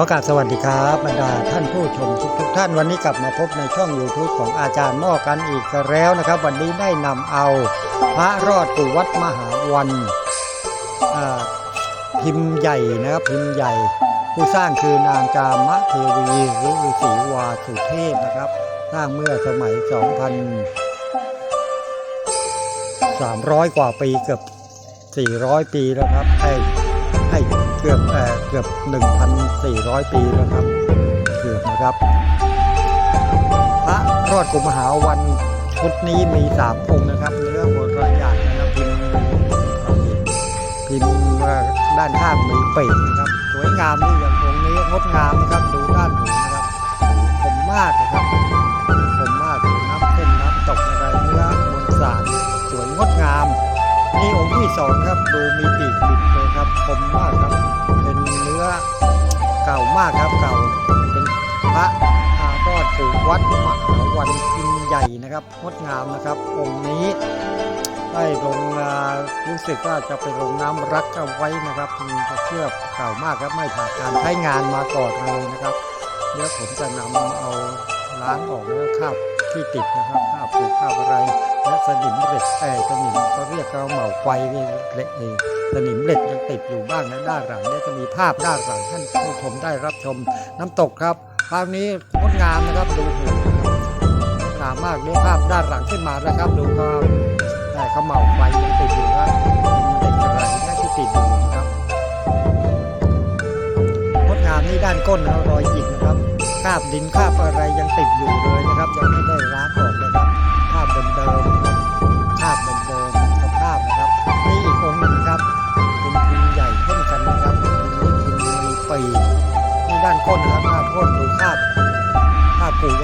ขอกราบสวัสดีครับบรรดาท่านผู้ชมทุกทุกๆท่านวันนี้กลับมาพบในช่อง YouTube ของอาจารย์ม้อกันอีกแล้วนะครับ วันนี้ได้นำเอาพระรอดปูวัดมหาวันพิมพ์ใหญ่นะครับพิมพ์ใหญ่ ผู้สร้างคือนางจามะเทวีหรือฤาษีวาสุเทพนะครับ สร้างเมื่อสมัย 2,300 กว่าปีเกือบ 400 ปีแล้วครับให้ให้เกือบ เกือบ 1,400 ปีแล้วครับ เกือบนะครับ พระรอดกุมหาวันชุดนี้มีสามองค์นะครับ เนื้อโบราณอย่างนะครับพิมพ์พิมพ์ด้านข้างมีปีกนะครับ สวยงามนี่อย่างองค์นี้งดงามนะครับ ดูด้านหูนะครับ ผมมากนะครับ 2ครับดูมีปีกบิดเลยครับคมมากครับ เป็นเนื้อเก่ามากครับเก่าเป็นพระอาก็ถูกวัดมหาวันพินใหญ่นะครับงดงามนะครับองค์นี้ได้ลงรู้สึกว่าจะไปลงน้ำรักเอาไว้นะครับมีกระเชือบเก่ามากครับไม่ผ่านการใช้งานมาก่อนเลยนะครับเดี๋ยวผมจะนำเอาล้างออกแล้วคราบที่ติดนะครับข้าบผูกข้าวอะไรและสนิมเหล็กแต่สนิม รียกเราเหมาไฟเนี่ยเหล็กเองสนิมเหล็กยังติดอยู่บ้างนะด้านหลังเนี่ยจะมีภาพด้านหลังท่านผู้ชมได้รับชมน้ำตกครับภาพนี้งดงามนะครับดูหูงามมากด้วยภาพด้านหลังขึ้นมานะครับ ดูครับแต่เขาเหมาไฟยังติดอยู่นะเหล็กอะไรนะที่ติดอยู่นะครับงดงามนี่ด้านก้นนะรอยหยิกนะครับคาบดินคาบอะไรยังติดอยู่เลยนะครับยังไม่ได้ล้างออก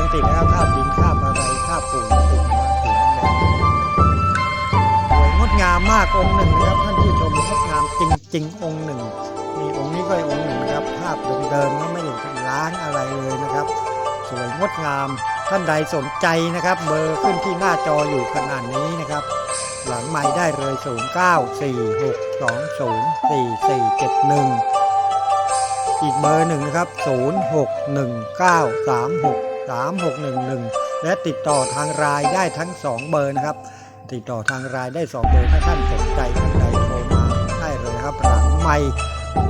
ยังติดนะครับภาพดินภาพอะไรภาพปู่ยังติดนะครับปู่ยังแดงสวยงดงามมากองค์หนึ่งนะครับท่านผู้ชมงดงามจริง ๆ องค์หนึ่งนี่องค์นี้ก็อีกองค์หนึ่งนะครับภาพเดิมๆนะไม่ได้ล้างอะไรเลยนะครับ สวยงดงามท่านใดสนใจนะครับเบอร์ขึ้นที่หน้าจออยู่ขนาดนี้นะครับ หลังไม้ได้เลย 0946204471 อีกเบอร์หนึ่งนะครับ 3611 และติดต่อทางรายได้ทั้ง 2 เบอร์นะครับ ติดต่อทางรายได้ 2 เบอร์ถ้าท่านสนใจท่านใดโทรมาได้เลยครับหลังไม้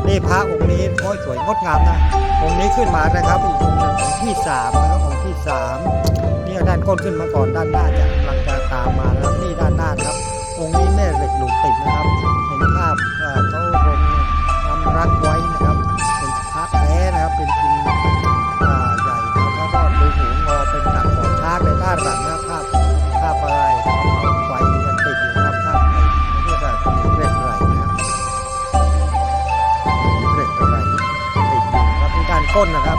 นี่พระองค์นี้โอ้ยสวยงดงามนะองค์นี้ขึ้นมานะครับอีกองค์หนึ่งองค์ที่สามนะครับองค์ที่สามนี่ด้านก้นขึ้นมาก่อนด้านหน้าจะกำลังจะตามมานะครับนี่ด้านหน้านะครับองค์นี้แม่เหล็กดู ครับที่ด้นนะครับ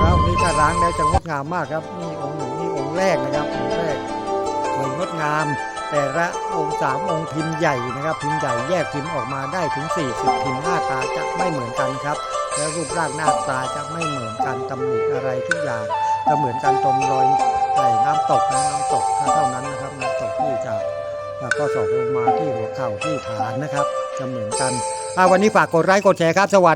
แล้วนี่ถ้าล้างแล้วจะงดงามมากครับนี่องค์หนึ่งนี่องค์แรกนะครับองค์แรกสวยงดงาม แต่ละองค์สามองค์พิมพ์ใหญ่นะครับ พิมพ์ใหญ่แยกพิมพ์ออกมาได้ถึง 40 พิมพ์หน้าตาจะไม่เหมือนกันครับ แล้วรูปร่างหน้าตาจะไม่เหมือนกันตำหนิอะไรทุกอย่างจะเหมือนกันตรงรอยไอ้น้ำตกนะน้ำตกเท่านั้นนะครับน้ำตกที่จะแล้วก็สอบลงมาที่หัวเข่าที่ฐานนะครับจะเหมือนกันวันนี้ฝากกดไลค์กดแชร์ครับสวัสดี